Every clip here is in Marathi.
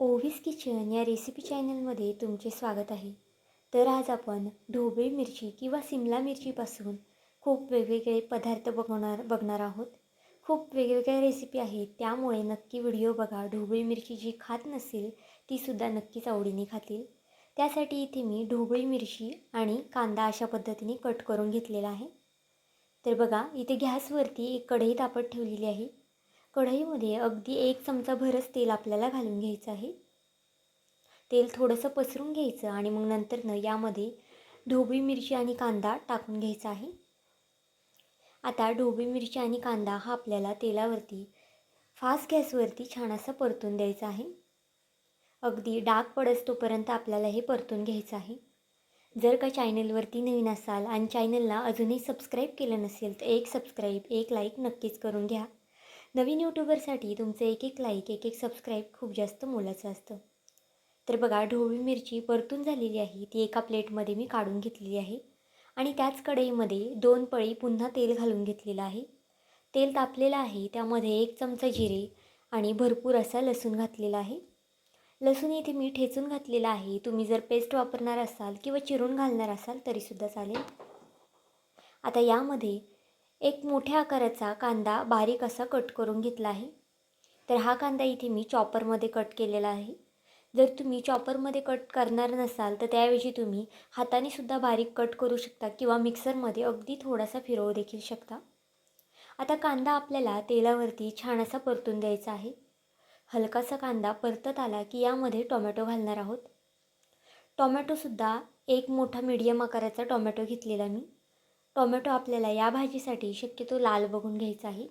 ओव्हिस किचन या रेसिपी चॅनलमध्ये तुमचे स्वागत आहे. तर आज आपण ढोबळी मिरची किंवा सिमला मिरचीपासून खूप वेगवेगळे पदार्थ बघणार बघणार आहोत. खूप वेगवेगळ्या रेसिपी आहेत त्यामुळे नक्की व्हिडिओ बघा. ढोबळी मिरची जी खात नसेल तीसुद्धा नक्कीच आवडीने खातील. त्यासाठी इथे मी ढोबळी मिरची आणि कांदा अशा पद्धतीने कट करून घेतलेला आहे. तर बघा इथे गॅसवरती एक कढई तापत ठेवलेली आहे. कढईमध्ये अगदी एक चमचा भरच तेल आपल्याला घालून घ्यायचं आहे. तेल थोडंसं पसरून घ्यायचं आणि मग नंतरनं यामध्ये ढोबळी मिरची आणि कांदा टाकून घ्यायचा आहे. आता ढोबळी मिरची आणि कांदा हा आपल्याला तेलावरती फास्ट गॅसवरती छान असा परतून द्यायचा आहे. अगदी डाग पडस तोपर्यंत आपल्याला हे परतून घ्यायचं आहे. जर का चॅनलवरती नवीन असाल आणि चॅनलला अजूनही सबस्क्राईब केलं नसेल तर एक सबस्क्राईब एक लाईक नक्कीच करून घ्या. नवीन यूट्यूबरसाठी तुमचं एक एक लाईक एक एक सबस्क्राईब खूप जास्त मोलाचं असतं. तर बघा ढोबळी मिरची परतून झालेली आहे ती एका प्लेटमध्ये मी काढून घेतलेली आहे. आणि त्याच कढईमध्ये दोन पळी पुन्हा तेल घालून घेतलेलं आहे. तेल तापलेलं आहे त्यामध्ये एक चमचा जिरे आणि भरपूर असा लसूण घातलेला आहे. लसूण इथे मी ठेचून घातलेला आहे. तुम्ही जर पेस्ट वापरणार असाल किंवा चिरून घालणार असाल तरीसुद्धा चालेल. आता यामध्ये एक मोठ्या आकाराचा कांदा बारीक असा कट करून घेतला आहे. तर हा कांदा इथे मी चॉपरमध्ये कट केलेला आहे. जर तुम्ही चॉपरमध्ये कट करणार नसाल तर त्याऐवजी तुम्ही हाताने सुद्धा बारीक कट करू शकता किंवा मिक्सरमध्ये अगदी थोडासा फिरवू देखील शकता. आता कांदा आपल्याला तेलावरती छान असा परतून द्यायचा आहे. हलकासा कांदा परतत आला की यामध्ये टोमॅटो घालणार आहोत. टोमॅटोसुद्धा एक मोठा मीडियम आकाराचा टोमॅटो घेतलेला मी. टोमॅटो आपल्याला या भाजीसाठी शक्यतो लाल बघून घ्यायचा आहे.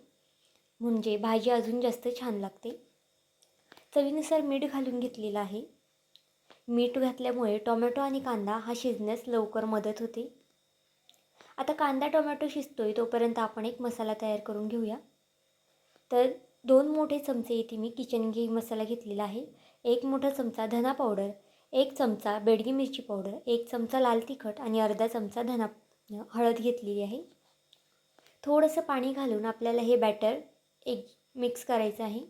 म्हणजे भाजी अजून जास्त छान लागते. चवीनुसार मीठ घालून घेतलेलं आहे. मीठ घातल्यामुळे टोमॅटो आणि कांदा हा शिजण्यास लवकर मदत होते. आता कांदा टोमॅटो शिजतोय तोपर्यंत आपण एक मसाला तयार करून घेऊया. तर दोन मोठे चमचे इथे मी किचन घी मसाला घेतलेला आहे. एक मोठा चमचा धना पावडर एक चमचा बेडगी मिरची पावडर एक चमचा लाल तिखट आणि अर्धा चमचा धना हळद घेतलेली आहे. थोडंसं पाणी घालून आपल्याला हे बॅटर एक मिक्स करायचं आहे.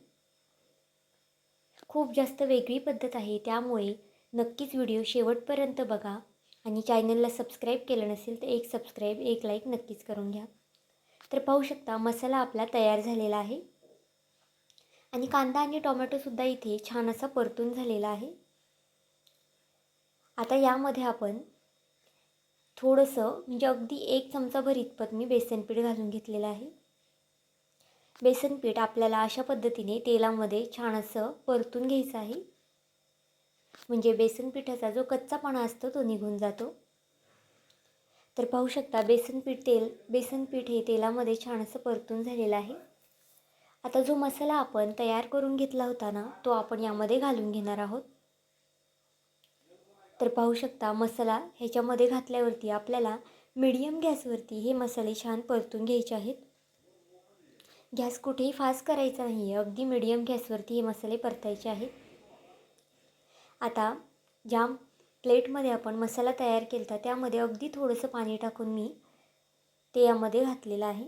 खूप जास्त वेगळी पद्धत आहे त्यामुळे नक्कीच व्हिडिओ शेवटपर्यंत बघा आणि चॅनलला सबस्क्राईब केलं नसेल तर एक सबस्क्राईब एक लाईक नक्कीच करून घ्या. तर पाहू शकता मसाला आपला तयार झालेला आहे. आणि कांदा आणि टोमॅटोसुद्धा इथे छान असा परतून झालेला आहे. आता यामध्ये आपण थोडंसं म्हणजे अगदी एक चमचाभर इतपत मी बेसनपीठ घालून घेतलेलं आहे. बेसनपीठ आपल्याला अशा पद्धतीने तेलामध्ये छान असं परतून घ्यायचं आहे. म्हणजे बेसनपीठाचा जो कच्चापणा असतो तो निघून जातो. तर पाहू शकता बेसनपीठ तेल बेसनपीठ हे तेलामध्ये छान असं परतून झालेलं आहे. आता जो मसाला आपण तयार करून घेतला होता ना तो आपण यामध्ये घालून घेणार आहोत. तर पाहू शकता मसाला ह्याच्यामध्ये घातल्यावरती आपल्याला मिडियम गॅसवरती हे मसाले छान परतून घ्यायचे आहेत. गॅस कुठेही फास्ट करायचा नाही आहे अगदी मिडियम गॅसवरती हे मसाले परतायचे आहेत. आता ज्या प्लेटमध्ये आपण मसाला तयार केला होता त्यामध्ये अगदी थोडंसं पाणी टाकून मी ते यामध्ये घातलेलं आहे.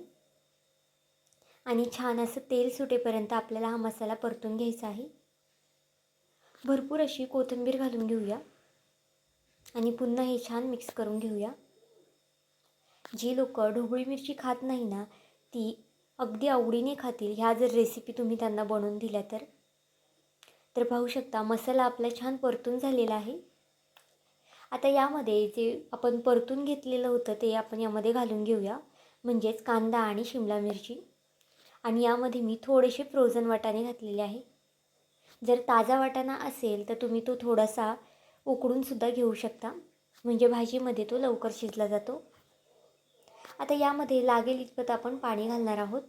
आणि छान असं तेल सुटेपर्यंत आपल्याला हा मसाला परतून घ्यायचा आहे. भरपूर अशी कोथिंबीर घालून घेऊया. आणि पुन्हा हे छान मिक्स करून घेऊया. जी लोक ढोबळी मिरची खात नाही ना ती अगदी आवडीने खातील. ह्या जर रेसिपी तुम्ही त्यांना बनवून दिल्या तर. तर पाहू शकता मसाला आपला छान परतून झालेला आहे. आता यामध्ये जे आपण परतून घेतलेलं होतं ते आपण यामध्ये घालून घेऊया. म्हणजेच कांदा आणि शिमला मिरची. आणि यामध्ये मी थोडेसे फ्रोझन वाटाणे घातलेले आहे. जर ताजा वाटाणा असेल तर तुम्ही तो थोडासा उकडूनसुद्धा घेऊ शकता. म्हणजे भाजीमध्ये तो लवकर शिजला जातो. आता यामध्ये लागेल इतपत आपण पाणी घालणार आहोत.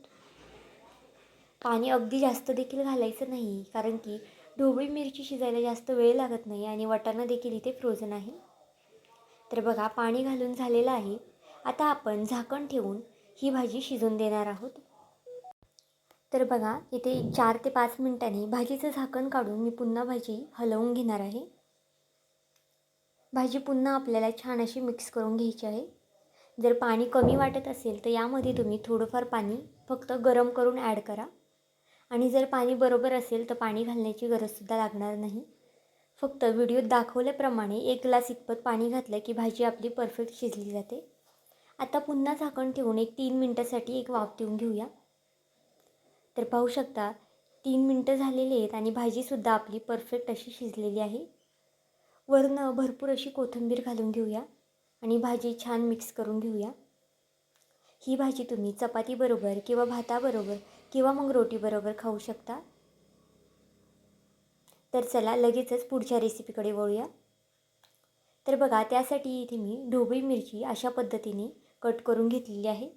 पाणी अगदी जास्त देखील घालायचं नाही कारण की ढोबळी मिरची शिजायला जास्त वेळ लागत नाही आणि वाटाणा देखील इथे फ्रोझन आहे. तर बघा पाणी घालून झालेलं आहे. आता आपण झाकण ठेवून ही भाजी शिजून देणार आहोत. तर बघा इथे चार ते पाच मिनिटांनी भाजीचं झाकण काढून मी पुन्हा भाजी हलवून घेणार आहे. भाजी पुन्हा आपल्याला छान अशी मिक्स करून घ्यायची आहे. जर पाणी कमी वाटत असेल तर यामध्ये तुम्ही थोडंफार पाणी फक्त गरम करून ॲड करा. आणि जर पाणी बरोबर असेल तर पाणी घालण्याची गरजसुद्धा लागणार नाही. फक्त व्हिडिओत दाखवल्याप्रमाणे एक ग्लास इतपत पाणी घातलं की भाजी आपली परफेक्ट शिजली जाते. आता पुन्हा झाकण ठेवून एक तीन मिनटासाठी एक वाफ देऊन घेऊया. तर पाहू शकता तीन मिनटं झालेली आहेत आणि भाजीसुद्धा आपली परफेक्ट अशी शिजलेली आहे. वरनं भरपूर अशी कोथिंबीर घालून घेऊया आणि भाजी छान मिक्स करून घेऊया. ही भाजी तुम्ही चपातीबरोबर किंवा भाताबरोबर किंवा मग रोटीबरोबर खाऊ शकता. तर चला लगेचच पुढच्या रेसिपीकडे वळूया. तर बघा त्यासाठी इथे मी ढोबळी मिरची अशा पद्धतीने कट करून घेतलेली आहे.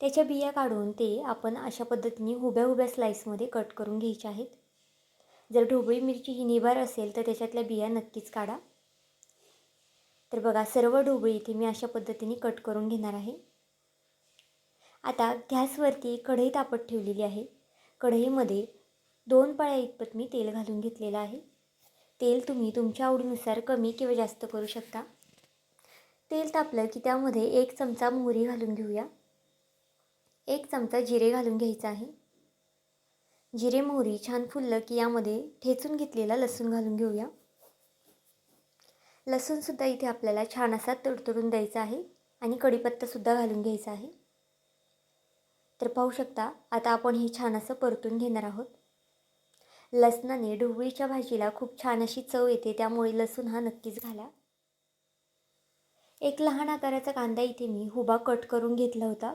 त्याच्या बिया काढून ते आपण अशा पद्धतीने उभ्या उभ्या स्लाईसमध्ये कट करून घ्यायच्या आहेत. जर ढोबळी मिरची ही निभार असेल तर त्याच्यातल्या बिया नक्कीच काढा. तर बघा सर्व ढोबळी इथे मी अशा पद्धतीने कट करून घेणार आहे. आता गॅसवरती कढई तापत ठेवलेली आहे. कढईमध्ये दोन पळ्या इतपत मी तेल घालून घेतलेलं आहे. तेल तुम्ही तुमच्या आवडीनुसार कमी किंवा जास्त करू शकता. तेल तापलं की त्यामध्ये एक चमचा मोहरी घालून घेऊया. एक चमचा जिरे घालून घ्यायचा आहे. जिरे मोहरी छान फुललं की यामध्ये ठेचून घेतलेला लसूण घालून घेऊया. लसूणसुद्धा इथे आपल्याला छान असा तडतडून द्यायचा आहे आणि कढीपत्तासुद्धा घालून घ्यायचा आहे. तर पाहू शकता आता आपण हे छान असं परतून घेणार आहोत. लसणाने ढोबळीच्या भाजीला खूप छान अशी चव येते त्यामुळे लसूण हा नक्कीच घाला. एक लहान आकाराचा कांदा इथे मी हुबा कट करून घेतला होता.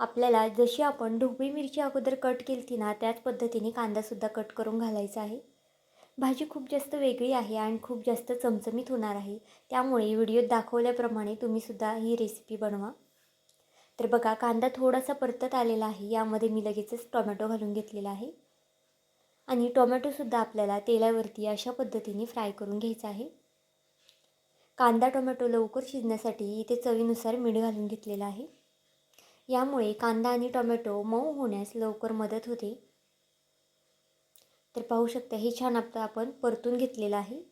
आपल्याला जशी आपण ढोबळी मिरची अगोदर कट केली ती ना त्याच पद्धतीने कांदासुद्धा कट करून घालायचा आहे. भाजी खूप जास्त वेगळी आहे आणि खूप जास्त चमचमीत होणार आहे. त्यामुळे व्हिडिओत दाखवल्याप्रमाणे तुम्हीसुद्धा ही रेसिपी बनवा. तर बघा कांदा थोडासा परतत आलेला आहे. यामध्ये मी लगेचच टोमॅटो घालून घेतलेला आहे. आणि टोमॅटोसुद्धा आपल्याला तेलावरती अशा पद्धतीने फ्राय करून घ्यायचा आहे. कांदा टोमॅटो लवकर शिजण्यासाठी इथे चवीनुसार मीठ घालून घेतलेलं आहे. यामुळे कांदा आणि टोमॅटो मऊ होण्यास लवकर मदत होते. तर पाहू शकता हे छान आपलं आपण परतून घेतलेलं आहे.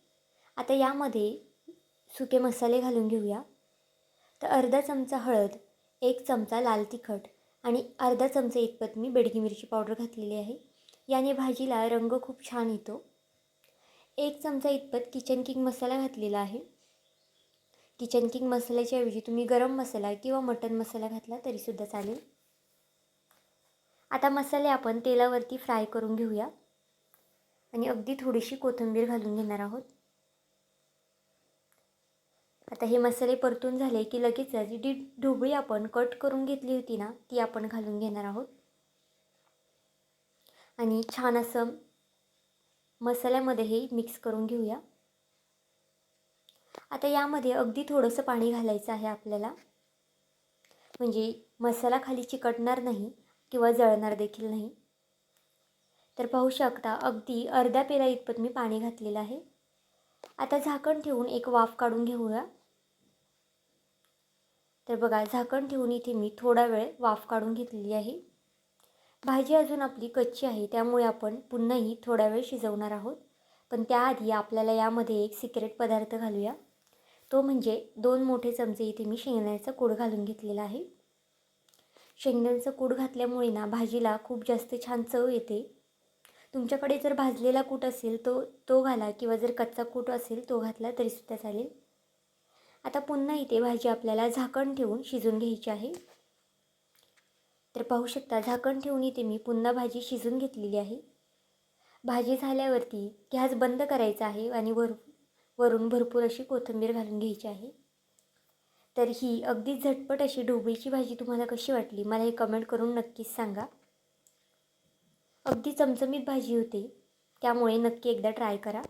आता यामध्ये सुके मसाले घालून घेऊया. तर अर्धा चमचा हळद एक चमचा लाल तिखट आणि अर्धा चमचा इतपत मी बेडगी मिरची पावडर घातलेली आहे. याने भाजीला रंग खूप छान येतो. एक चमचा इतपत किचन किंग मसाला घातलेला आहे. किचन किंग मसाल्याच्या ऐवजी तुम्ही गरम मसाला किंवा मटन मसाला घातला तरीसुद्धा चालेल. आता मसाले आपण तेलावरती फ्राय करून घेऊया. आणि अगदी थोडीशी कोथिंबीर घालून घेणार आहोत. आता हे मसाले परतून झाले की लगेच जी ढोबळी आपण कट करून घेतली होती ना ती आपण घालून घेणार आहोत. आणि छान असं मसाल्यामध्ये हे मिक्स करून घेऊया. आता यामध्ये अगदी थोडंसं पाणी घालायचं आहे आपल्याला. म्हणजे मसाला खाली चिकटणार नाही किंवा जळणार देखील नाही. तर पाहू शकता अगदी अर्ध्या पेला इतपत मी पाणी घातलेलं आहे. आता झाकण ठेवून एक वाफ काढून घेऊया. तर बघा झाकण ठेवून इथे मी थोडा वेळ वाफ काढून घेतलेली आहे. भाजी अजून आपली कच्ची आहे त्यामुळे आपण पुन्हाही थोडा वेळ शिजवणार आहोत. पण त्याआधी आपल्याला यामध्ये एक सिक्रेट पदार्थ घालूया. तो म्हणजे दोन मोठे चमचे इथे मी शेंगदाण्याचं कूड घालून घेतलेला आहे. शेंगदाण्याचं कूड घातल्यामुळे ना भाजीला खूप जास्त छान चव येते. तुमच्याकडे जर भाजलेला कूट असेल तो तो घाला किंवा जर कच्चा कूट असेल तो घातला तरीसुद्धा चालेल. आता पुन्हा इथे भाजी आपल्याला झाकण ठेवून शिजून घ्यायची आहे. तर पाहू शकता झाकण ठेवून इथे मी पुन्हा भाजी शिजून घेतलेली आहे. भाजी झाल्यावरती गॅस बंद करायचा आहे आणि वर वरून भरपूर अशी कोथिंबीर घालून घ्यायची आहे. तर ही अगदी झटपट अशी ढोबळीची भाजी तुम्हाला कशी वाटली मला हे कमेंट करून नक्कीच सांगा. अगदी चमचमीत भाजी होते. त्यामुळे नक्की एकदा ट्राय करा.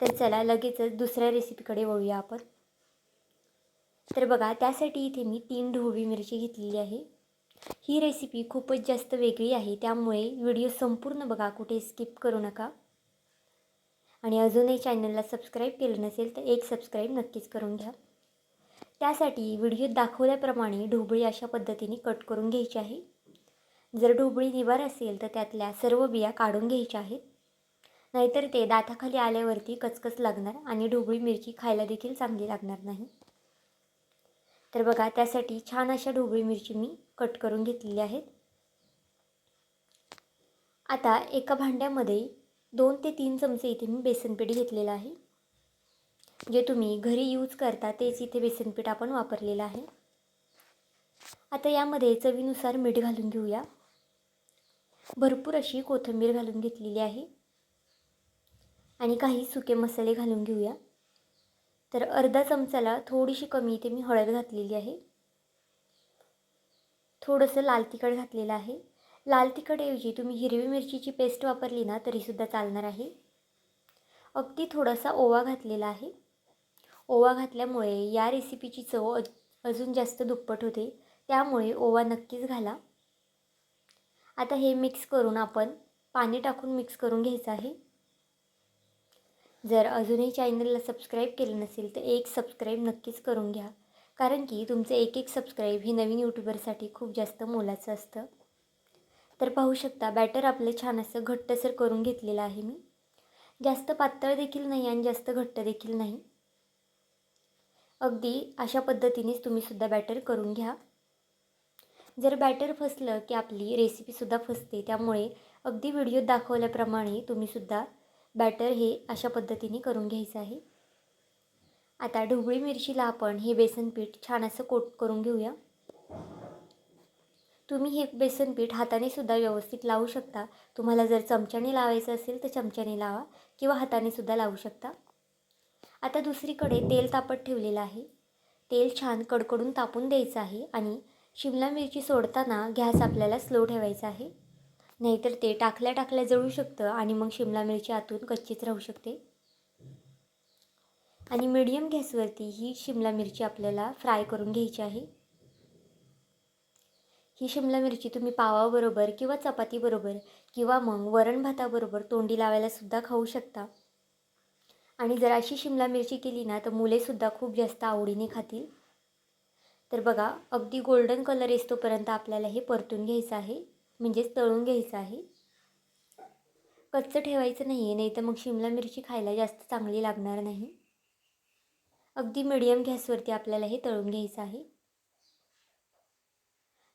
तर चला लगेचच दुसऱ्या रेसिपीकडे वळूया आपण. तर बघा त्यासाठी इथे मी तीन ढोबी मिरची घेतलेली आहे. ही रेसिपी खूपच जास्त वेगळी आहे. त्यामुळे व्हिडिओ संपूर्ण बघा कुठे स्किप करू नका. आणि अजूनही चॅनलला सबस्क्राईब केलं नसेल तर एक सबस्क्राईब नक्कीच करून घ्या. त्यासाठी व्हिडिओत दाखवल्याप्रमाणे ढोबळी अशा पद्धतीने कट करून घ्यायची आहे. जर ढोबळी निवार असेल तर त्यातल्या सर्व बिया काढून घ्यायच्या आहेत. नाहीतर ते दाताखाली आल्यावरती कचकच लागणार आणि ढोबळी मिरची खायला देखील चांगली लागणार नाही. तर बघा त्यासाठी छान अशा ढोबळी मिरची मी कट करून घेतलेली आहेत. आता एका भांड्यामध्ये दोन ते तीन चमचे इथे मी बेसनपीठ घेतलेलं आहे. जे तुम्ही घरी यूज करता तेच इथे बेसनपीठ आपण वापरलेलं आहे. आता यामध्ये चवीनुसार मीठ घालून घेऊया. भरपूर अशी कोथिंबीर घालून घेतलेली आहे. आणि काही सुके मसाले घालून घेऊया. तर अर्धा चमचाला थोडीशी कमी इथे मी हळद घातलेली आहे. थोडंसं लाल तिखट घातलेलं आहे. लाल तिखटऐवजी तुम्ही हिरवी मिरचीची पेस्ट वापरली ना तरीसुद्धा चालणार आहे. अगदी थोडासा ओवा घातलेला आहे. ओवा घातल्यामुळे या रेसिपीची चव अजून जास्त दुप्पट होते. त्यामुळे ओवा नक्कीच घाला. आता हे मिक्स करून आपण पाणी टाकून मिक्स करून घ्यायचं आहे. जर अजूनही चॅनलला सबस्क्राईब केलं नसेल तर एक सबस्क्राईब नक्कीच करून घ्या. कारण की तुमचं एक एक सबस्क्राईब हे नवीन यूट्यूबरसाठी खूप जास्त मोलाचं असतं. तर पाहू शकता बॅटर आपलं छान असं घट्टसर करून घेतलेलं आहे मी. जास्त पातळ देखील नाही आणि जास्त घट्ट देखील नाही. अगदी अशा पद्धतीनेच तुम्हीसुद्धा बॅटर करून घ्या. जर बॅटर फसलं की आपली रेसिपीसुद्धा फसते त्यामुळे अगदी व्हिडिओत दाखवल्याप्रमाणे तुम्हीसुद्धा बॅटर हे अशा पद्धतीने करून घ्यायचं आहे. आता ढोबळी मिरचीला आपण हे बेसन पीठ छान असं कोट करून घेऊया. तुम्ही हे बेसन पीठ हाताने सुद्धा व्यवस्थित लावू शकता. तुम्हाला जर चमच्याने लावायचं असेल तर चमच्याने लावा किंवा हाताने सुद्धा लावू शकता. आता दुसरीकडे तेल तापत ठेवलेलं आहे. तेल छान कडकडून तापून द्यायचं आहे आणि शिमला मिरची सोडताना गॅस आपल्याला स्लो ठेवायचा आहे. नाहीतर ते टाकल्या टाकल्या जळू शकतं आणि मग शिमला मिरची आतून कच्चीच राहू शकते. आणि मीडियम गॅसवरती ही शिमला मिरची आपल्याला फ्राय करून घ्यायची आहे. ही शिमला मिरची तुम्ही पावाबरोबर किंवा चपातीबरोबर किंवा मग वरण भाताबरोबर तोंडी लावायलासुद्धा खाऊ शकता. आणि जर अशी शिमला मिरची केली ना तर मुलेसुद्धा खूप जास्त आवडीने खातील. तर बघा अगदी गोल्डन कलर येतोपर्यंत आपल्याला हे परतून घ्यायचं आहे. म्हणजेच तळून घ्यायचं आहे. कच्चं ठेवायचं नाही आहे नाही तर मग शिमला मिरची खायला जास्त चांगली लागणार नाही. अगदी मिडियम गॅसवरती आपल्याला हे तळून घ्यायचं आहे.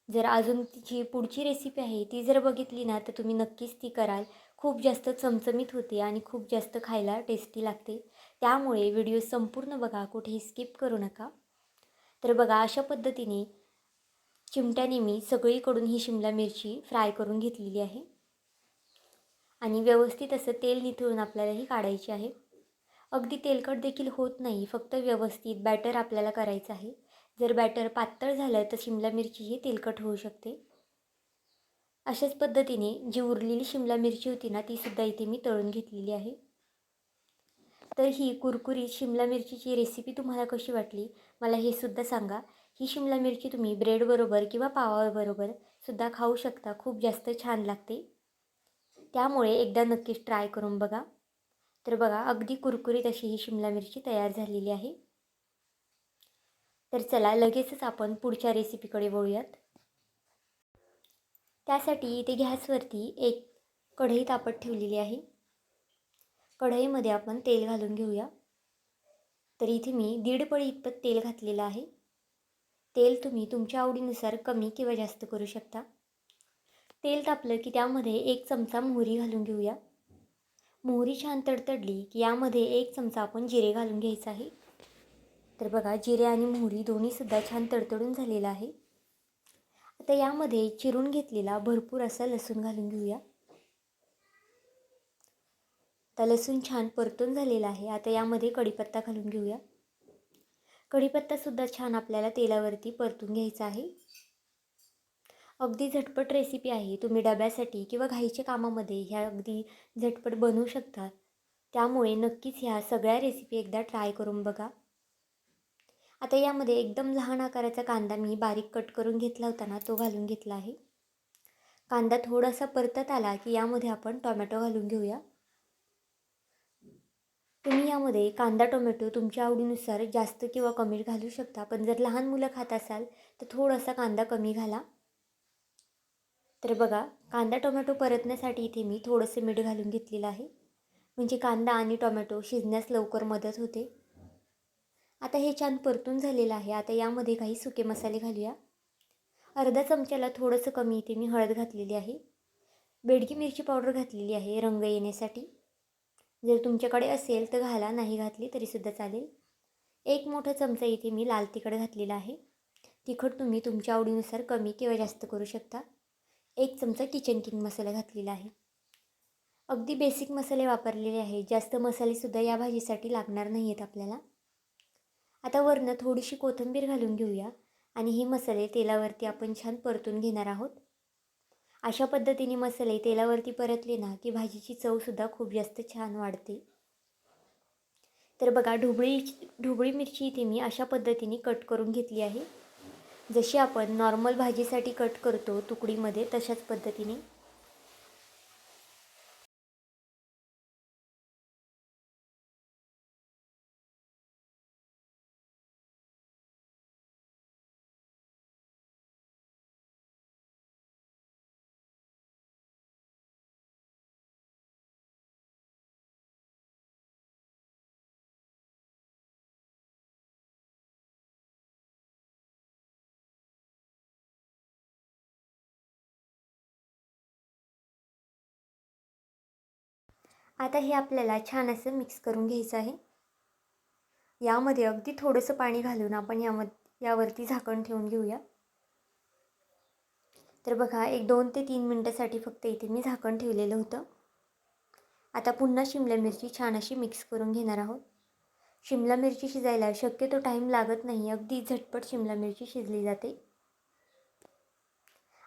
जर अजून तिची पुढची रेसिपी आहे ती जर बघितली ना तर तुम्ही नक्कीच ती कराल. खूप जास्त चमचमीत होते आणि खूप जास्त खायला टेस्टी लागते. त्यामुळे व्हिडिओ संपूर्ण बघा कुठेही स्किप करू नका. तर बघा अशा पद्धतीने चिमट्याने मी सगळीकडून ही शिमला मिरची फ्राय करून घेतलेली आहे. आणि व्यवस्थित असं तेल निथळून आपल्याला ही काढायची आहे. अगदी तेलकट देखील होत नाही फक्त व्यवस्थित बॅटर आपल्याला करायचं आहे. जर बॅटर पातळ झालं तर शिमला मिरची ही तेलकट होऊ शकते. अशाच पद्धतीने जी उरलेली शिमला मिरची होती ना तीसुद्धा इथे मी तळून घेतलेली आहे. तर ही कुरकुरीत शिमला मिरचीची रेसिपी तुम्हाला कशी वाटली? मला हे सुद्धा सांगा. ही शिमला मिरची तुम्ही ब्रेडबरोबर किंवा पावाबरोबर सुद्धा खाऊ शकता. खूप जास्त छान लागते. त्यामुळे एकदा नक्कीच ट्राय करून बघा. तर बघा अगदी कुरकुरीत अशी ही शिमला मिरची तयार झालेली आहे. तर चला लगेचच आपण पुढच्या रेसिपीकडे वळूयात. त्यासाठी इथे गॅसवरती एक कढई तापत ठेवलेली आहे. कढईमध्ये आपण तेल घालून घेऊया. तर इथे मी दीड पळी इतपत तेल घातलेलं आहे. तेल तुम्ही तुमच्या आवडीनुसार कमी किंवा जास्त करू शकता. तेल तापलं की त्यामध्ये एक चमचा मोहरी घालून घेऊया. मोहरी छान तडतडली की यामध्ये एक चमचा आपण जिरे घालून घ्यायचं आहे. तर बघा जिरे आणि मोहरी दोन्हीसुद्धा छान तडतडून झालेलं आहे. आता यामध्ये चिरून घेतलेला भरपूर असा लसूण घालून घेऊया. आता लसूण छान परतून झालेला आहे. आता यामध्ये कढीपत्ता घालून घेऊया. कढीपत्तासुद्धा छान आपल्याला तेलावरती परतून घ्यायचा आहे. अगदी झटपट रेसिपी आहे. तुम्ही डब्यासाठी किंवा घाईच्या कामामध्ये ह्या अगदी झटपट बनवू शकता. त्यामुळे नक्कीच ह्या सगळ्या रेसिपी एकदा ट्राय करून बघा. आता यामध्ये एकदम लहान आकाराचा कांदा मी बारीक कट करून घेतला होता ना तो घालून घेतला आहे. कांदा थोडासा परतत आला की यामध्ये आपण टोमॅटो घालून घेऊया. तुम्ही यामध्ये कांदा टोमॅटो तुमच्या आवडीनुसार जास्त किंवा कमी घालू शकता. पण जर लहान मुलं खात असाल तर थोडासा कांदा कमी घाला. तर बघा कांदा टोमॅटो परतण्यासाठी इथे मी थोडंसं मीठ घालून घेतलेलं आहे. म्हणजे कांदा आणि टोमॅटो शिजण्यास लवकर मदत होते. आता हे छान परतून झालेलं आहे. आता यामध्ये काही सुके मसाले घालूया. अर्धा चमच्याला थोडंसं कमी इथे मी हळद घातलेली आहे. बेडगी मिरची पावडर घातलेली आहे रंग येण्यासाठी. जर तुमच्याकडे असेल तर घाला नाही घातली तरीसुद्धा चालेल. एक मोठा चमचा इथे मी लाल तिखट घातलेला आहे. तिखट तुम्ही तुमच्या आवडीनुसार कमी किंवा जास्त करू शकता. एक चमचा किचन किंग मसाला घातलेला आहे. अगदी बेसिक मसाले वापरलेले आहे जास्त मसालेसुद्धा या भाजीसाठी लागणार नाही आहेत आपल्याला. आता वरनं थोडीशी कोथिंबीर घालून घेऊया आणि हे मसाले तेलावरती आपण छान परतून घेणार आहोत. अशा पद्धतीने मसाले तेलावरती परतले ना की भाजीची चवसुद्धा खूप जास्त छान वाढते. तर बघा ढोबळी ढोबळी मिरची इथे मी अशा पद्धतीने कट करून घेतली आहे. जशी आपण नॉर्मल भाजीसाठी कट करतो तुकडीमध्ये तशाच पद्धतीने. आता हे आपल्याला छान असं मिक्स करून घ्यायचं आहे. यामध्ये अगदी थोडंसं पाणी घालून आपण यामध्ये यावरती झाकण ठेवून घेऊया. तर बघा एक दोन ते तीन मिनटासाठी फक्त इथे मी झाकण ठेवलेलं होतं. आता पुन्हा शिमला मिरची छान अशी मिक्स करून घेणार आहोत. शिमला मिरची शिजायला शक्यतो टाईम लागत नाही. अगदी झटपट शिमला मिरची शिजली जाते.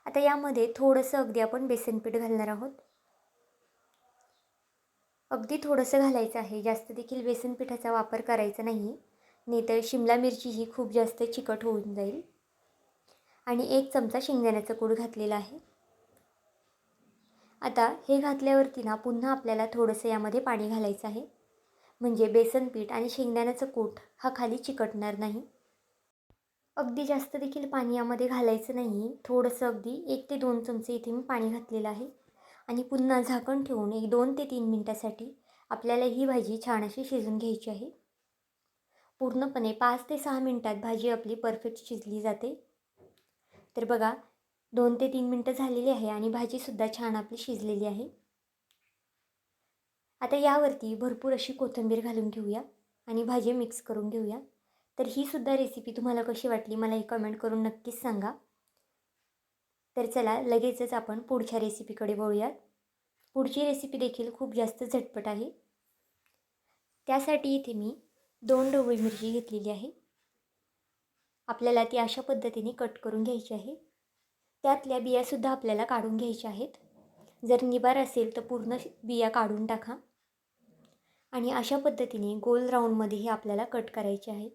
आता यामध्ये थोडंसं अगदी आपण बेसन पीठ घालणार आहोत. अगदी थोडंसं घालायचं आहे. जास्त देखील बेसन पिठाचा वापर करायचा नाही. नाहीतर शिमला मिरची ही खूप जास्त चिकट होऊन जाईल. आणि एक चमचा शेंगदाण्याचं कूड घातलेला आहे. आता हे घातल्यावरती ना पुन्हा आपल्याला थोडंसं यामध्ये पाणी घालायचं आहे. म्हणजे बेसन पीठ आणि शेंगदाण्याचं कूट हा खाली चिकटणार नाही. अगदी जास्त देखील पाणी यामध्ये घालायचं नाही. थोडंसं अगदी एक ते दोन चमचे इथे मी पाणी घातलेलं आहे. आणि पुन्हा झाकण ठेवून एक दोन ते तीन मिनटासाठी आपल्याला ही भाजी छान अशी शिजून घ्यायची आहे. पूर्णपणे पाच ते सहा मिनटात भाजी आपली परफेक्ट शिजली जाते. तर बघा दोन ते तीन मिनटं झालेली आहे आणि भाजीसुद्धा छान आपली शिजलेली आहे. आता यावरती भरपूर अशी कोथिंबीर घालून घेऊया आणि भाजी मिक्स करून घेऊया. तर ही सुद्धा रेसिपी तुम्हाला कशी वाटली मला हे कमेंट करून नक्कीच सांगा. तर चला लगेचच आपण पुढच्या रेसिपीकडे वळूयात. पुढची रेसिपी देखील खूप जास्त झटपट आहे. त्यासाठी इथे मी दोन ढोबळी मिरची घेतलेली आहे. आपल्याला ती अशा पद्धतीने कट करून घ्यायची आहे. त्यातल्या बियासुद्धा आपल्याला काढून घ्यायच्या आहेत. जर निबार असेल तर पूर्ण बिया काढून टाका. आणि अशा पद्धतीने गोल राऊंडमध्ये हे आपल्याला कट करायचे आहे.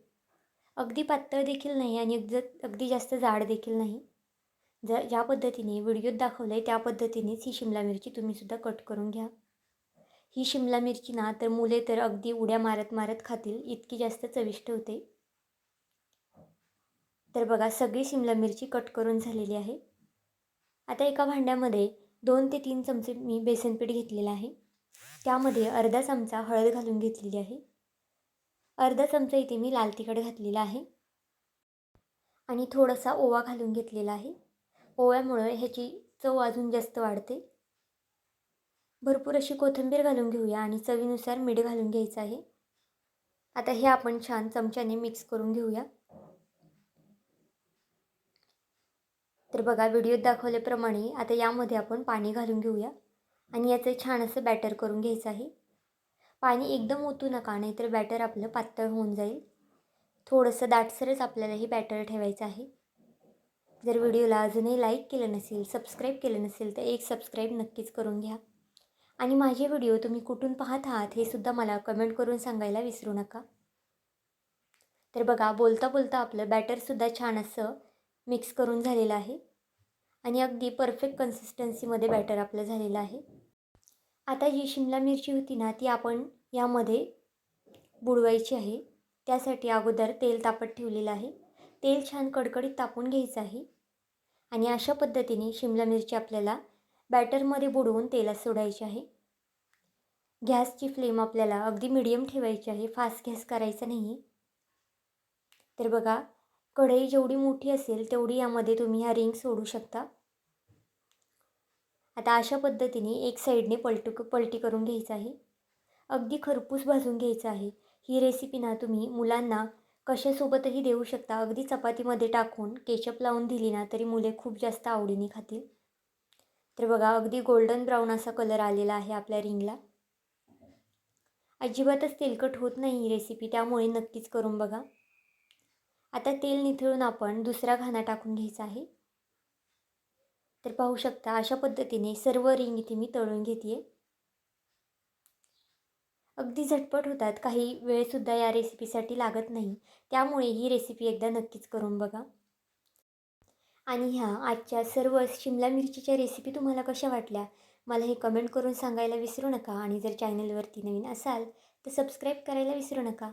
अगदी पातळ देखील नाही आणि अगदी जास्त जाड देखील नाही. ज ज्या पद्धतीने व्हिडिओत दाखवलं आहे त्या पद्धतीनेच ही शिमला मिरची तुम्हीसुद्धा कट करून घ्या. ही शिमला मिरची ना तर मुले तर अगदी उड्या मारत मारत खातील इतकी जास्त चविष्ट होते. तर बघा सगळी शिमला मिरची कट करून झालेली आहे. आता एका भांड्यामध्ये दोन ते तीन चमचे मी बेसनपीठ घेतलेलं आहे. त्यामध्ये अर्धा चमचा हळद घालून घेतलेली आहे. अर्धा चमचा इथे मी लाल तिखट घातलेला आहे. आणि थोडासा ओवा घालून घेतलेला आहे. ओव्यामुळं ह्याची चव अजून जास्त वाढते. भरपूर अशी कोथिंबीर घालून घेऊया आणि चवीनुसार मीठ घालून घ्यायचं आहे. आता हे आपण छान चमच्याने मिक्स करून घेऊया. तर बघा व्हिडिओत दाखवल्याप्रमाणे आता यामध्ये आपण पाणी घालून घेऊया आणि याचं छान असं बॅटर करून घ्यायचं आहे. पाणी एकदम ओतू नका नाहीतर बॅटर आपलं पातळ होऊन जाईल. थोडंसं दाटसरच आपल्याला हे बॅटर ठेवायचं आहे. जर व्हिडिओला अजूनही लाईक केलं नसेल सबस्क्राईब केलं नसेल तर एक सबस्क्राईब नक्कीच करून घ्या. आणि माझे व्हिडिओ तुम्ही कुठून पाहत आहात हे सुद्धा मला कमेंट करून सांगायला विसरू नका. तर बघा बोलता बोलता आपलं बॅटरसुद्धा छान असं मिक्स करून झालेलं आहे. आणि अगदी परफेक्ट कन्सिस्टन्सीमध्ये बॅटर आपलं झालेलं आहे. आता जी शिमला मिरची होती ना ती आपण यामध्ये बुडवायची आहे. त्यासाठी अगोदर तेल तापत ठेवलेलं आहे. तेल छान कडकडीत तापून घ्यायचं आहे. आणि अशा पद्धतीने शिमला मिरची आपल्याला बॅटरमध्ये बुडवून तेलात सोडायची आहे. गॅसची फ्लेम आपल्याला अगदी मिडियम ठेवायची आहे. फास्ट गॅस करायचा नाही. आहे तर बघा कढई जेवढी मोठी असेल तेवढी यामध्ये तुम्ही ह्या रिंग सोडू शकता. आता अशा पद्धतीने एक साईडने पलटू पलटी करून घ्यायचं आहे. अगदी खरपूस भाजून घ्यायचं आहे. ही रेसिपी ना तुम्ही मुलांना कशासोबतही देऊ शकता. अगदी चपातीमध्ये टाकून केचप लावून दिली ना तरी मुले खूप जास्त आवडीने खातील. तर बघा अगदी गोल्डन ब्राऊन असा कलर आलेला आहे आपल्या रिंगला अजिबातच तेलकट होत नाही ही रेसिपी त्यामुळे नक्कीच करून बघा. आता तेल निथळून आपण दुसरा घाणा टाकून घ्यायचा आहे. तर पाहू शकता अशा पद्धतीने सर्व रिंग इथे मी तळून घेते आहे अगदी झटपट होतात. काही वेळसुद्धा या रेसिपीसाठी लागत नाही. त्यामुळे ही रेसिपी एकदा नक्कीच करून बघा. आणि ह्या आजच्या सर्व शिमला मिरचीच्या रेसिपी तुम्हाला कशा वाटल्या? मला हे कमेंट करून सांगायला विसरू नका. आणि जर चॅनलवरती नवीन असाल तर सबस्क्राईब करायला विसरू नका.